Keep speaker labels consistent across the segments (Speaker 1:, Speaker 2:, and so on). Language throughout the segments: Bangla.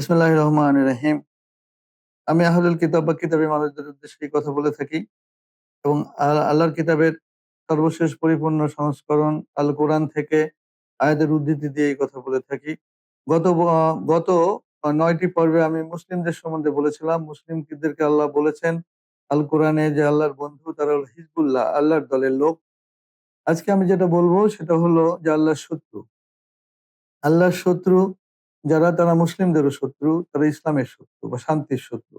Speaker 1: ইসমিল্লাহ রহমান রাহিম। আমি আহলুল কিতাব বা কিতাবী মানুষদের উদ্দেশ্যে কথা বলে থাকি এবং আল- আল্লাহর কিতাবের সর্বশেষ পরিপূর্ণ সংস্করণ আল কোরআন থেকে আয়াতের উদ্ধৃতি দিয়ে এই কথা বলে থাকি। গত গত নয়টি পর্বে আমি মুসলিমদের সম্বন্ধে বলেছিলাম। মুসলিমদেরকে আল্লাহ বলেছেন আল কোরআনে যে আল্লাহর বন্ধু, তারা হল হিজবুল্লাহ, আল্লাহর দলের লোক। আজকে আমি যেটা বলব সেটা হলো যে আল্লাহর শত্রু। আল্লাহর শত্রু যারা, তারা মুসলিমদেরও শত্রু, তারা ইসলামের শত্রু বা শান্তির শত্রু।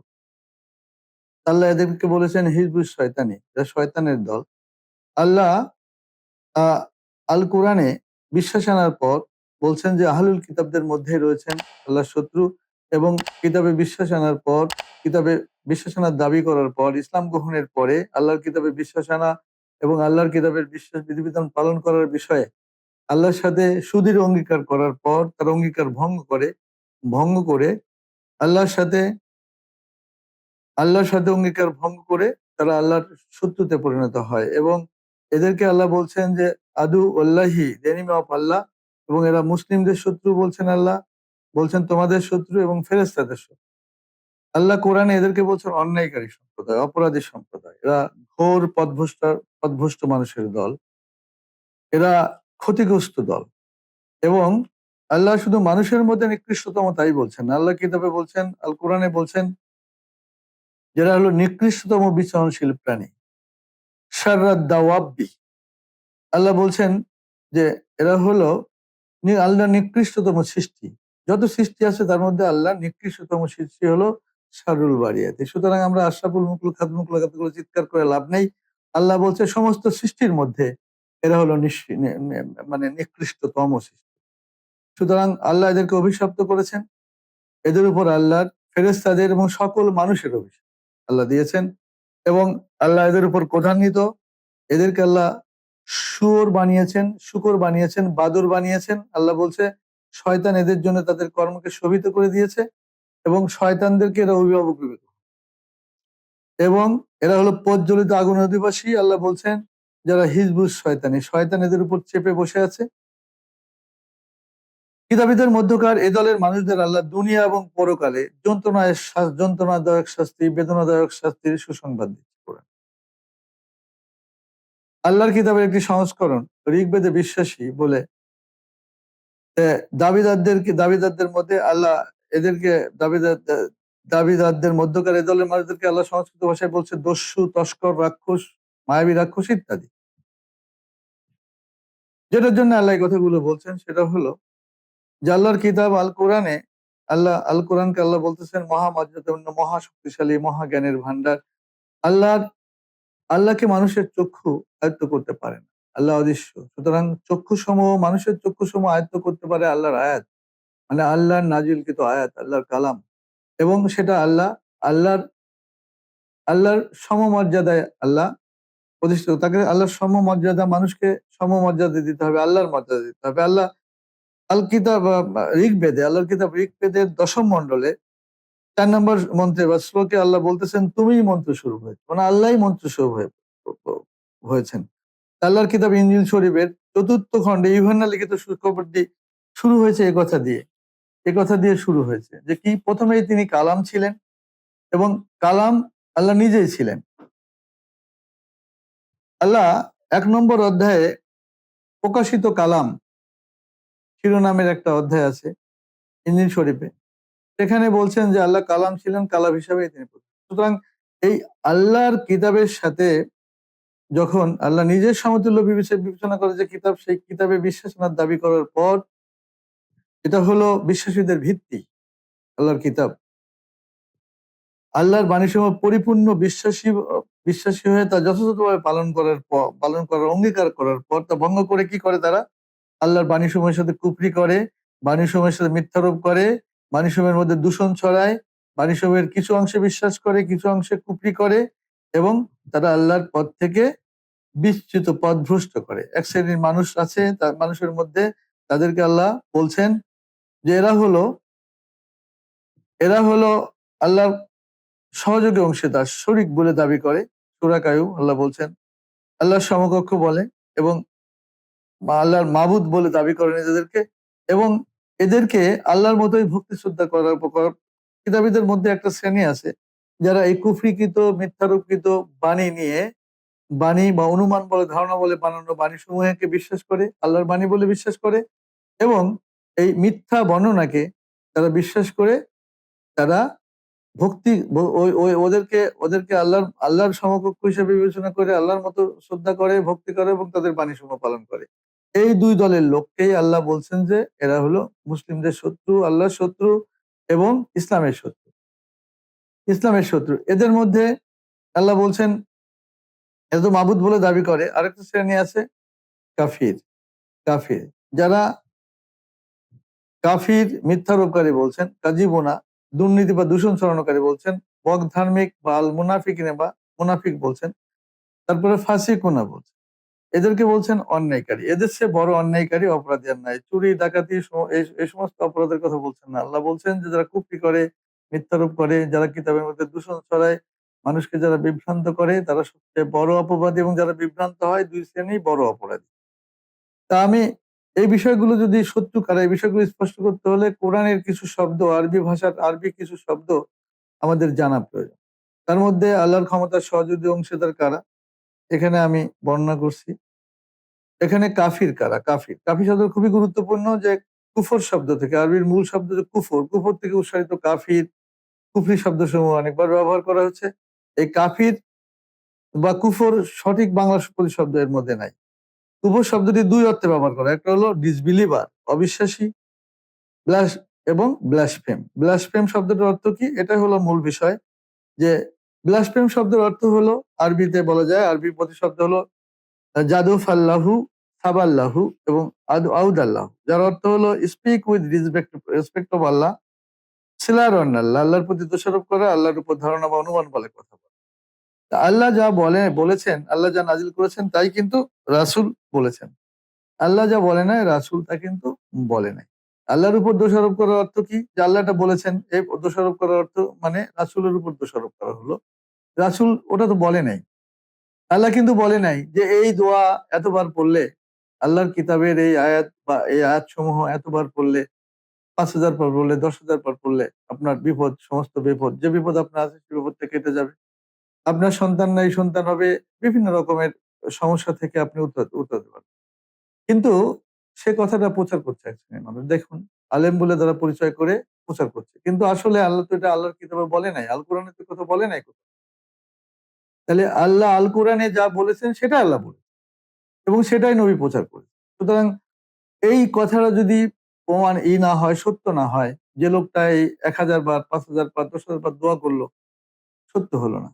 Speaker 1: আল্লাহ এদেরকে বলেছেন হিজবুল শয়তানি যা শয়তানের দল। আল্লাহ আল কোরআনে বিশ্বাস আনার পর বলছেন যে, আহলুল কিতাবদের মধ্যে রয়েছেন আল্লাহর শত্রু এবং কিতাবে বিশ্বাস আনার পর, কিতাবে বিশ্বাস আনার দাবি করার পর, ইসলাম গ্রহণের পরে আল্লাহর কিতাবে বিশ্বাস আনা এবং আল্লাহর কিতাবের বিশ্বাস বিধিবিধান পালন করার বিষয়ে আল্লাহর সাথে সুদীর অঙ্গীকার করার পর তার অঙ্গীকার ভঙ্গ করে ভঙ্গ করে আল্লাহর সাথে আল্লাহর সাথে অঙ্গীকার ভঙ্গ করে তারা আল্লাহর শত্রুতে পরিণত হয় এবং এদেরকে আল্লাহ বলছেন যে, আদু আল্লাহি দেনিমা অফ আল্লাহ। এবং এরা মুসলিমদের শত্রু বলছেন আল্লাহ, বলছেন তোমাদের শত্রু এবং ফেরেস্তাদের শত্রু। আল্লাহ কোরআনে এদেরকে বলছেন অন্যায়কারী সম্প্রদায়, অপরাধী সম্প্রদায়। এরা ঘোর পথভ্রষ্ট পথভ্রষ্ট মানুষের দল। এরা ক্ষতিগ্রস্ত দল। এবং আল্লাহ শুধু মানুষের মধ্যে নিকৃষ্টতম তাই বলছেন। আল্লাহ কিতাবে বলছেন, আল কোরআনে বলছেন, যারা হলো নিকৃষ্টতম বিচরণশীল প্রাণী। সাররাত দাওয়াব্বি। আল্লাহ বলছেন যে এরা হলো আল্লাহর নিকৃষ্টতম সৃষ্টি। যত সৃষ্টি আছে তার মধ্যে আল্লাহ নিকৃষ্টতম সৃষ্টি হলো সারুল বাড়িয়াতে সুতরাং আমরা আশরাফুল মুকুল খাদমুকুল চিৎকার করে লাভ নেই। আল্লাহ বলছে সমস্ত সৃষ্টির মধ্যে এরা হলো মানে নিকৃষ্টতম সৃষ্টি। সুতরাং আল্লাহ এদেরকে অভিশপ্ত করেছেন। এদের উপর আল্লাহর ফেরেস্তাদের এবং সকল মানুষের অভিশাপ আল্লাহ দিয়েছেন এবং আল্লাহ এদের উপর প্রধান্বিত এদেরকে আল্লাহ শুয়োর বানিয়েছেন, শুকর বানিয়েছেন, বাদর বানিয়েছেন। আল্লাহ বলছে, শয়তান এদের জন্য তাদের কর্মকে শোভিত করে দিয়েছে এবং শয়তানদেরকে এরা অভিভাবক এবং এরা হলো প্রজ্বলিত আগুনের অধিবাসী। আল্লাহ বলছেন যারা হিজবুস শয়তানি এদের উপর চেপে বসে আছে। কিতাবীদের মধ্যকার এ দলের মানুষদের আল্লাহ দুনিয়া এবং পরকালে যন্ত্রণায় যন্ত্রণাদায়ক শাস্তি বেদনাদায়ক শাস্তির সুসংবাদ দিচ্ছে আল্লাহর কিতাবের একটি সংস্করণ ঋগ্বেদে বিশ্বাসী বলে এ, দাবিদারদেরকে দাবিদারদের মধ্যে আল্লাহ এদেরকে দাবিদার দাবিদারদের মধ্যকার এ দলের মানুষদেরকে আল্লাহ সংস্কৃত ভাষায় বলছে দস্যু তস্কর রাক্ষস মায়াবী রাক্ষস ইত্যাদি যেটার জন্য আল্লাহ কথাগুলো বলছেন সেটা হলো যে আল্লাহর কিতাব আল কোরআনে আল্লাহ আল কোরআনকে আল্লাহ বলতেছেন মহামর্যাদাপূর্ণ মহা শক্তিশালী মহাজ্ঞানের ভান্ডার আল্লাহর, আল্লাহকে মানুষের চক্ষু আয়ত্ত করতে পারে না। আল্লাহ অদৃশ্য। সুতরাং চক্ষু সমূহ মানুষের চক্ষু সমূহ আয়ত্ত করতে পারে আল্লাহর আয়াত। মানে আল্লাহর নাজিলকৃত আয়াত, আল্লাহর কালাম। এবং সেটা আল্লাহ, আল্লাহর আল্লাহর সমমর্যাদায় আল্লাহ প্রতিষ্ঠিত। তাকে আল্লাহর সমমর্যাদা, মানুষকে সমমর্যাদা দিতে হবে, আল্লাহর মর্যাদা দিতে হবে। আল্লাহ আল কিতাব ঋগ্বেদে আল্লাহর কিতাব ঋগ্বেদের দশম মন্ডলে চার নম্বর মন্ত্রে বা শ্লোকে আল্লাহ বলতেছেন, তুমিই মন্ত্র শুরু হয়েছে মানে আল্লাহই মন্ত্র শুরু হয়ে, হয়েছেন। আল্লাহর কিতাব ইঞ্জিল শরীফের চতুর্থ খণ্ডে ইউহান্না লিখিত সুখবরটি শুরু হয়েছে এ কথা দিয়ে। এ কথা দিয়ে শুরু হয়েছে যে কি? প্রথমেই তিনি কালাম ছিলেন এবং কালাম আল্লাহ নিজেই ছিলেন। আল্লাহ এক নম্বর অধ্যায়ে প্রকাশিত কালাম শিরোনামের একটা অধ্যায় আছে ইঞ্জিল শরীফে। সেখানে বলছেন যে আল্লাহ কালাম ছিলেন কালাম হিসাবে তিনি সুতরাং এই আল্লাহর কিতাবের সাথে যখন আল্লাহ নিজের সমতুল্য বিবেচনা বিবেচনা করে যে কিতাব, সেই কিতাবে বিশ্বাসনার দাবি করার পর এটা হলো বিশ্বাসীদের ভিত্তি আল্লাহর কিতাব। আল্লাহর বাণীসমূহ পরিপূর্ণ বিশ্বাসী বিশ্বাসী হয়ে তা যথাযথভাবে পালন করার পর পালন করার অঙ্গীকার করার পর তা ভঙ্গ করে কি করে তারা? আল্লাহর বাণী সময়ের সাথে কুপরি করে, বাণী সময়ের সাথে মিথ্যারোপ করে, বাণী সময়ের মধ্যে দূষণ ছড়ায় বাণীসমূহের কিছু অংশে বিশ্বাস করে, কিছু অংশে কুপরি করে এবং তারা আল্লাহর পথ থেকে বিস্তৃত বিচ্যুত পথভ্রষ্ট করে। এক শ্রেণির মানুষ আছে তার মানুষের মধ্যে তাদেরকে আল্লাহ বলছেন যে, এরা হলো এরা হলো আল্লাহ সহযোগী অংশীদার শরিক বলে দাবি করে সুরাকায়ু আল্লাহ বলছেন, আল্লাহর সমকক্ষ বলে এবং আল্লাহর মাবুদ বলে দাবি করে নিজেদেরকে এবং এদেরকে আল্লাহর মতোই ভক্তি শ্রদ্ধা করার কিতাবীদের মধ্যে একটা শ্রেণি আছে যারা এই কুফরিকৃত মিথ্যারোপিত বাণী নিয়ে বাণী বা অনুমান বলে, ধারণা বলে বানানো বাণী সমূহকে বিশ্বাস করে, আল্লাহর বাণী বলে বিশ্বাস করে এবং এই মিথ্যা বর্ণনাকে তারা বিশ্বাস করে, তারা ভক্তি ওই- ওদেরকে ওদেরকে আল্লাহর আল্লাহর সমকক্ষ হিসেবে বিবেচনা করে আল্লাহর মতো শ্রদ্ধা করে, ভক্তি করে এবং তাদের বাণী সমূহ পালন করে। এই দুই দলের লোককেই আল্লাহ বলছেন যে, এরা হলো মুসলিমদের শত্রু, আল্লাহর শত্রু এবং ইসলামের শত্রু। ইসলামের শত্রু। এদের মধ্যে আল্লাহ বলছেন এত মাবুদ বলে দাবি করে। আরেকটা শ্রেণি আছে, কাফির। কাফির। যারা কাফির মিথ্যারোপকারী বলছেন, কাজীবোনা দুর্নীতি বা দূষণ ছড়ানোকারী বলছেন, বক ধার্মিক বা আল মুনাফিক বা মুনাফিক বলছেন, তারপরে ফাঁসি কোনা বলছেন। এদেরকে বলছেন অন্যায়কারী। এদের সে বড় অন্যায়কারী অপরাধী আর নাই। চুরি, ডাকাতি এই সমস্ত অপরাধের কথা বলছেন না। আল্লাহ বলছেন যে যারা কুপি করে, মিথ্যারোপ করে, যারা কিতাবের মধ্যে দূষণ ছড়ায়, মানুষকে যারা বিভ্রান্ত করে, তারা সবচেয়ে বড় অপবাদী এবং যারা বিভ্রান্ত হয়, দুই শ্রেণি বড় অপরাধী। তা আমি এই বিষয়গুলো যদি শত্রু কারা এই বিষয়গুলো স্পষ্ট করতে হলে কোরআনের কিছু শব্দ, আরবি ভাষার আরবি কিছু শব্দ আমাদের জানা প্রয়োজন। তার মধ্যে আল্লাহর ক্ষমতার সহযোগী অংশীদার কারা? এখানে আমি বর্ণনা করছি। এখানে কাফির কারা? কাফির। কাফির শব্দ খুবই গুরুত্বপূর্ণ যে কুফর শব্দ থেকে, আরবির মূল শব্দ যে কুফর কুফর থেকে উৎসাহিত কাফির, কুফরি শব্দ সমূহ অনেকবার ব্যবহার করা হচ্ছে। এই কাফির বা কুফর সঠিক বাংলা শব্দ এর মধ্যে নাই। কুফর শব্দটি দুই অর্থে ব্যবহার করা একটা হলো ডিসবিলিভার অবিশ্বাসী ব্লাস এবং ব্লাসফেম ব্লাসফেম শব্দটার অর্থ কি? এটা হলো মূল বিষয়। যে ব্লাসফেম শব্দের অর্থ হলো, আরবিতে বলা যায়, আরবি প্রতিশব্দ হলো জাদুফ আল্লাহু সাবাল্লাহু, এবং আদু আউদাল্লাহ। যার অর্থ হলো speak with respect respect of Allah সিলার আল্লাহ আল্লাহর প্রতি দোষারোপ করা, আল্লাহর উপর ধারণা বা অনুমান বলে কথা বলে। আল্লাহ যা বলে, বলেছেন, আল্লাহ যা নাজিল করেছেন, তাই কিন্তু রাসূল বলেছেন। আল্লাহ যা বলে নাই, রাসূল তা কিন্তু বলে নাই। আল্লাহর উপর দোষারোপ করার অর্থ কি? যে আল্লাহটা বলেছেন এই দোষারোপ করার অর্থ মানে রাসূলের উপর দোষারোপ করা হলো। রাসূল ওটা তো বলে নাই। আল্লাহ কিন্তু বলে নাই যে এই দোয়া এতবার পড়লে, আল্লাহর কিতাবের এই আয়াত বা এই আয়াত সমূহ এতবার পড়লে, পাঁচ হাজার পর পড়লে, দশ হাজার পর পড়লে আপনার বিপদ, সমস্ত বিপদ, যে বিপদ আপনার আছে সে বিপদ থেকে কেটে যাবে। আপনার সন্তান নাই সন্তান হবে বিভিন্ন রকমের সমস্যা থেকে আপনি উত্তরতে পারবেন কিন্তু সে কথাটা প্রচার করছে এক মানুষ। দেখুন, আলেম বলে তারা পরিচয় করে প্রচার করছে। কিন্তু আসলে আল্লাহ তো এটা আল্লাহর কিতাবে বলে নাই। আল কোরআনে তো কথা বলে নাই কোথাও। তাহলে আল্লাহ আল কোরআনে যা বলেছেন, সেটা আল্লাহ বলেছেন। এবং সেটাই নবী প্রচার করে সুতরাং এই কথাটা যদি প্রমাণ ই না হয়, সত্য না হয়, যে লোকটা এই এক হাজার বার, পাঁচ হাজার বার, দশ হাজার বার দোয়া করল, সত্য হলো না।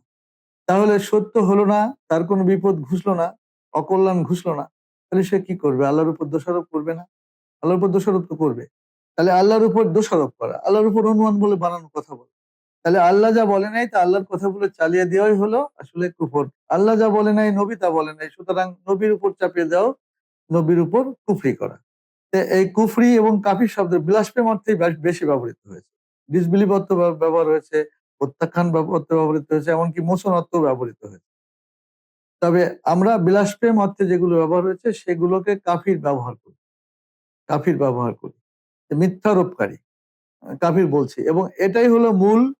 Speaker 1: তাহলে সত্য হলো না, তার কোনো বিপদ ঘুষলো না, অকল্যাণ ঘুষলো না। তাহলে সে কি করবে? আল্লাহর উপর দোষারোপ করবে না? আল্লাহর উপর দোষারোপ তো করবে। তাহলে আল্লাহর উপর দোষারোপ করা, আল্লাহর উপর অনুমান বলে বানানো কথা বলে। তাহলে আল্লাহ যা বলে নাই তা আল্লাহর কথা বলে চালিয়ে দেওয়াই হলো আসলে কুফর। আল্লাহ যা বলে নাই নবী তা বলে নাই, সুতরাং নবীর উপর চাপিয়ে দাও নবীর উপর কুফরি করা। এই কুফরি এবং কাফির শব্দ বিলাসপ্রেম অর্থেই বেশ- ব্যবহৃত হয়েছে। ডিসবিলিভ অর্থ ব্যবহার হয়েছে প্রত্যাখ্যান ব্যব- ব্যবহৃত হয়েছে, এমনকি মোচন অর্থ ব্যবহৃত হয়েছে। তবে আমরা বিলাসপ্রেম অর্থে যেগুলো ব্যবহার হয়েছে, সেগুলোকে কাফির ব্যবহার করি। কাফির ব্যবহার করি। মিথ্যারোপকারী কাফির বলছি। এবং এটাই হলো মূল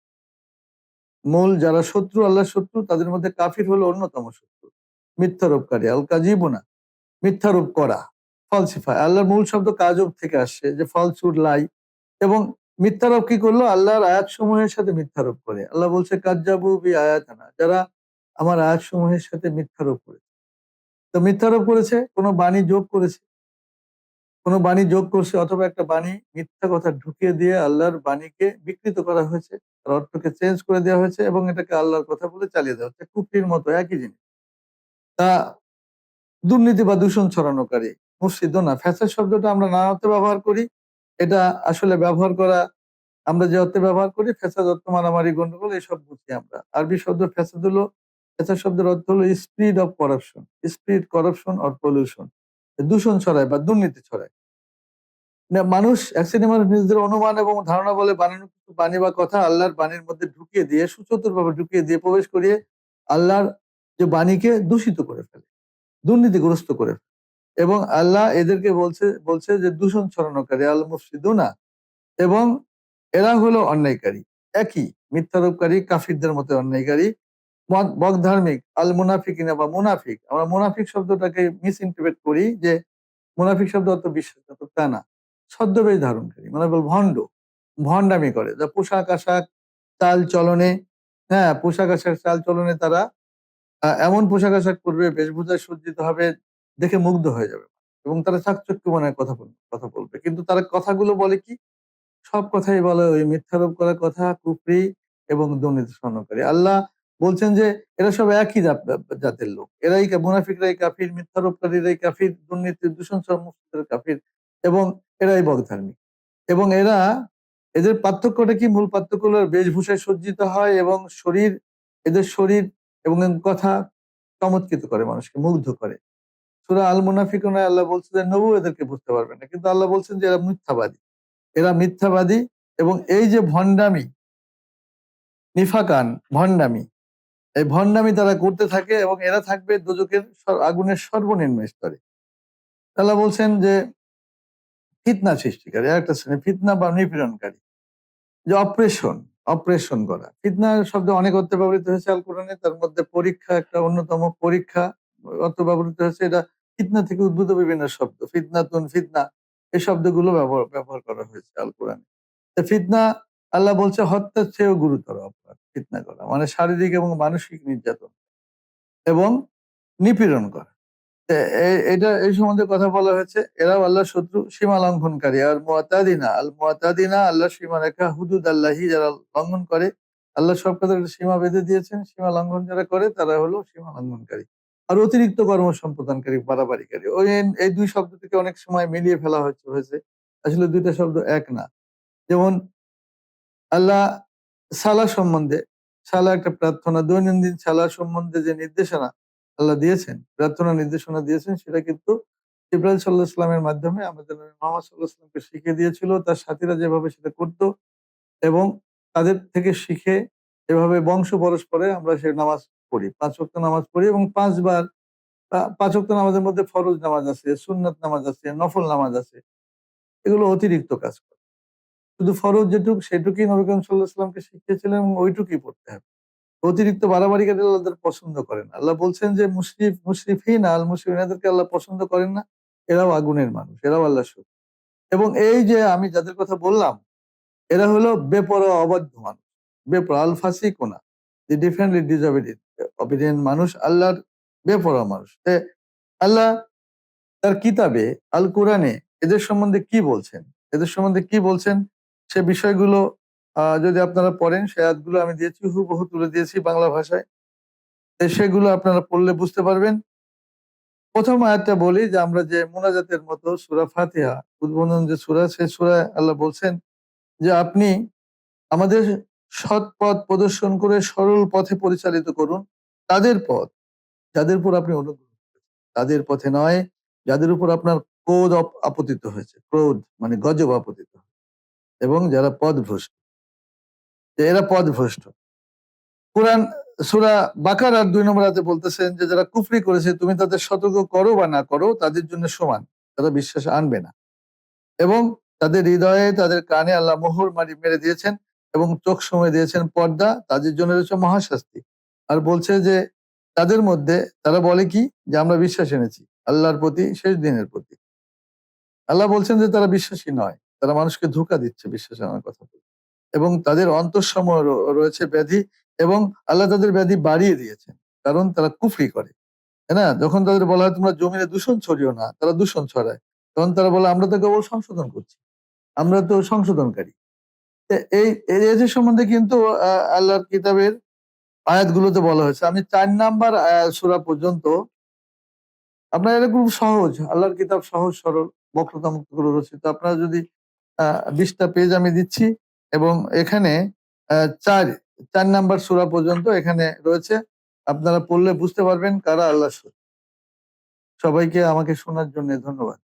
Speaker 1: মূল যারা শত্রু, আল্লাহর শত্রু, তাদের মধ্যে কাফির হলো অন্যতম শত্রু। মিথ্যারোপকারী আল কাজিবুনা। মিথ্যারোপ করা ফলসিফাই আল্লাহর মূল শব্দ কাজব থেকে আসছে, যে ফলসুর লাই এবং মিথ্যারোপ কি করল? আল্লাহর আয়াত সমূহের সাথে মিথ্যারোপ করে। আল্লাহ বলছে, কাজ্জাবু বি আয়াতানা। যারা আমার আয়াত সমূহের সাথে মিথ্যারোপ করেছে। তো মিথ্যারোপ করেছে, কোনো বাণী যোগ করেছে? কোনো বাণী যোগ করছে অথবা একটা বাণী মিথ্যা কথা ঢুকিয়ে দিয়ে আল্লাহর বাণীকে বিকৃত করা হয়েছে? তার অর্থকে চেঞ্জ করে দেওয়া হয়েছে এবং এটাকে আল্লাহর কথা বলে চালিয়ে দেওয়া হচ্ছে। কুফরির মতো, একই জিনিস। তা দুর্নীতি বা দূষণ ছড়ানোকারী, মুর্শিদ না। ফ্যাসাদ শব্দটা আমরা নানা অর্থে ব্যবহার করি। এটা আসলে ব্যবহার করা, আমরা যে অর্থে ব্যবহার করি ফ্যাসাদ অর্থ মারামারি, গন্ডগোল, এসব বুঝি আমরা। আরবি শব্দ ফ্যাসাদ হলো ফ্যাসাদ শব্দের অর্থ হলো speed of corruption speed corruption or pollution দূষণ ছড়ায় বা দুর্নীতি ছড়ায়। মানুষ এক মানুষ নিজেদের অনুমান এবং ধারণা বলে বানানো কিছু বাণী বা কথা আল্লাহর বাণীর মধ্যে ঢুকিয়ে দিয়ে সুচতুর ভাবে ঢুকিয়ে দিয়ে প্রবেশ করিয়ে আল্লাহর যে বাণীকে দূষিত করে ফেলে, দুর্নীতিগ্রস্ত করে ফেলে। এবং আল্লাহ এদেরকে বলছে বলছে যে দূষণ ছড়ানোকারী, আল মুফসিদুনা। এবং এরা হলো অন্যায়কারী, একই মিথ্যারোপকারী, কাফিরদের মতো অন্যায়কারী বকধার্মিক, আল মুনাফিকিনা বা মুনাফিক। আমরা মুনাফিক শব্দটাকে মিস ইন্টারপ্রেট করি যে মুনাফিক শব্দ অত বিশ্বাসঘাতক তা না। ছদ্মবেশ ধারণকারী মানে বল ভণ্ড, ভণ্ডামি করে। যা পোশাক আশাক, চাল চলনে হ্যাঁ পোশাক আশাক, চাল চলনে তারা এমন পোশাক আশাক করবে বেশভূষায় সজ্জিত হবে দেখে মুগ্ধ হয়ে যাবে। এবং তারা চাকচক্য মনে কথা কথা বলবে। কিন্তু তারা কথাগুলো বলে কি? সব কথাই বলে ওই মিথ্যারোপ করা কথা, কুফরি এবং দুর্নীতি স্বর্ণকারী। আল্লাহ বলছেন যে, এরা সব একই জাত- জাতের লোক। এরাই মুনাফিকরাই কাফির, মিথ্যারোপকারীরাই কাফির, দুর্নীতি দূষণ মুক্তির কাফির এবং এরাই বকধার্মিক এবং এরা, এদের পার্থক্যটা কি? মূল পার্থক্য বেশভূষায় সজ্জিত হয় এবং শরীর, এদের শরীর এবং কথা চমৎকৃত করে মানুষকে, মুগ্ধ করে। সুরা আল মুনাফিকুনা আল্লাহ বলছে যে নবু এদেরকে বুঝতে পারবে না। কিন্তু আল্লাহ বলছেন যে এরা মিথ্যাবাদী। এরা মিথ্যাবাদী এবং এই যে ভণ্ডামি, নিফাকান, ভণ্ডামি, এই ভণ্ডামি তারা করতে থাকে এবং এরা থাকবে দুজকের আগুনের সর্বনিম্ন স্তরে। আল্লাহ বলছেন যে ফিতনা সৃষ্টিকারী একটা শ্রেণি, ফিতনা বা নিপীড়নকারী, যে অপারেশন অপারেশন করা। ফিতনা শব্দ অনেক অর্থে ব্যবহৃত হয়েছে আল কোরআনে তার মধ্যে পরীক্ষা, একটা অন্যতম পরীক্ষা অর্থ ব্যবহৃত হয়েছে। এটা ফিতনা থেকে উদ্ভূত বিভিন্ন শব্দ। ফিতনাতুন ফিতনা, এই শব্দগুলো ব্যবহার ব্যবহার করা হয়েছে আল কোরআনে ফিতনা আল্লাহ বলছে, হত্যার চেয়েও গুরুতর অপরাধ ফিতনা করা মানে শারীরিক এবং মানসিক নির্যাতন এবং নিপীড়ন করা। এটা, এই সম্বন্ধে কথা বলা হয়েছে, এরাও আল্লাহ শত্রু, সীমা লঙ্ঘনকারী। আর মুয়াতাদিনা আল মুয়াতাদিনা আল্লাহ সীমা রেখা, হুদুদ আল্লাহি যারা লঙ্ঘন করে, আল্লাহ সব কথা সীমা বেঁধে দিয়েছেন, সীমা লঙ্ঘন যারা করে, তারা হলো সীমা লঙ্ঘনকারী। আর অতিরিক্ত কর্ম সম্পাদনকারী বাড়াবাড়িকারী। ওই এই দুই শব্দ থেকে অনেক সময় মিলিয়ে ফেলা হয়েছে হয়েছে। আসলে দুইটা শব্দ এক না। যেমন, আল্লাহ সালা সম্বন্ধে, সালা একটা প্রার্থনা, দৈনন্দিন সালা সম্বন্ধে যে নির্দেশনা আল্লাহ দিয়েছেন, প্রার্থনা নির্দেশনা দিয়েছেন, সেটা কিন্তু ইব্রাহিম সাল্লাহ ইসলামের মাধ্যমে আমাদের মোহাম্মদ সাল্লাহ ইসলামকে শিখিয়ে দিয়েছিল, তার সাথীরা যেভাবে সেটা করত এবং তাদের থেকে শিখে এভাবে বংশ পরস্পরে আমরা সে নামাজ পড়ি, পাঁচ ওয়াক্ত নামাজ পড়ি এবং পাঁচবার পাঁচ ওয়াক্ত নামাজের মধ্যে ফরজ নামাজ আছে, সুন্নাত নামাজ আছে, নফল নামাজ আছে, এগুলো অতিরিক্ত কাজ করে। শুধু ফরজ যেটুক, সেটুকুই নবী করিম সাল্লাহ ইসলামকে শিখিয়েছিলেন এবং ওইটুকুই পড়তে হবে। অতিরিক্ত বাড়াবাড়ি কাটে আল্লাহ পছন্দ করেন। আল্লাহ বলছেন যে, মুশরিফ, মুশরিফিন আল মুশরিফ এনাদেরকে আল্লাহ পছন্দ করেন না, এরাও আগুনের মানুষ, এরাও আল্লাহ শত্রু। এবং এই যে আমি যাদের কথা বললাম, এরা হলো বেপরোয়া, অবাধ্য মানুষ। বেপরোয়া আল ফাসি কোনা দি ডিফারেন্টলি ডিসঅবিডিয়েন্ট অবিডিয়েন্ট মানুষ, আল্লাহর বেপরোয়া মানুষ। আল্লাহ তার কিতাবে, আল কোরআনে এদের সম্বন্ধে কি বলছেন? এদের সম্বন্ধে কি বলছেন? সে বিষয়গুলো যদি আপনারা পড়েন, সে আয়াতগুলো আমি দিয়েছি, হুবহু তুলে দিয়েছি বাংলা ভাষায়। সেগুলো আপনারা পড়লে বুঝতে পারবেন। প্রথম আয়াতটা বলি যে, আমরা যে মোনাজাতের মতো সুরা ফাতিহা, উদ্বোধন যে সুরা সে সুরা আল্লাহ বলছেন যে, আপনি আমাদের সৎ পথ প্রদর্শন করে সরল পথে পরিচালিত করুন। তাদের পথ, যাদের উপর আপনি অনুগ্রহ তাদের পথে নয়, যাদের উপর আপনার ক্রোধ আপতিত হয়েছে। ক্রোধ মানে গজব আপতিত। এবং যারা পদভ্রষ্ট যে এরা পদভ্রষ্ট। কোরআন, সুরা বাকার আর দুই নম্বর হাতে বলতেছেন যে, যারা কুফরি করেছে, তুমি তাদের সতর্ক করো বা না করো, তাদের জন্য সমান। তারা বিশ্বাস আনবে না। এবং তাদের হৃদয়ে, তাদের কানে আল্লাহ মোহর মারি মেরে দিয়েছেন। এবং চোখ সময় দিয়েছেন পর্দা তাদের জন্য রয়েছে মহাশাস্তি। আর বলছে যে, তাদের মধ্যে তারা বলে কি? যে আমরা বিশ্বাস এনেছি, আল্লাহর প্রতি, শেষ দিনের প্রতি। আল্লাহ বলছেন যে তারা বিশ্বাসী নয়, তারা মানুষকে ধোকা দিচ্ছে বিশ্বাস আনার কথা বলে। এবং তাদের অন্তঃসময় রয়েছে ব্যাধি এবং আল্লাহ তাদের ব্যাধি বাড়িয়ে দিয়েছেন, কারণ তারা কুফরি করে। না? যখন তাদের বলা হয়, তোমরা জমিনে দূষণ ছড়িও না তারা দূষণ ছড়ায়। তখন তারা বলে, আমরা তো কেবল সংশোধন করছি, আমরা তো সংশোধনকারী। এই যে সম্বন্ধে কিন্তু আল্লাহর কিতাবের আয়াতগুলোতে বলা হয়েছে। আমি চার নাম্বার সুরা পর্যন্ত, আপনার এটা খুব সহজ। আল্লাহর কিতাব সহজ, সরল বক্রতা মুক্ত করে রচিত আপনারা যদি বিশটা পেজ আমি দিচ্ছি, এবং এখানে চার চার নাম্বার সুরা পর্যন্ত এখানে রয়েছে। আপনারা পড়লে বুঝতে পারবেন কারা আল্লাহ সবাইকে আমাকে শোনার জন্য ধন্যবাদ।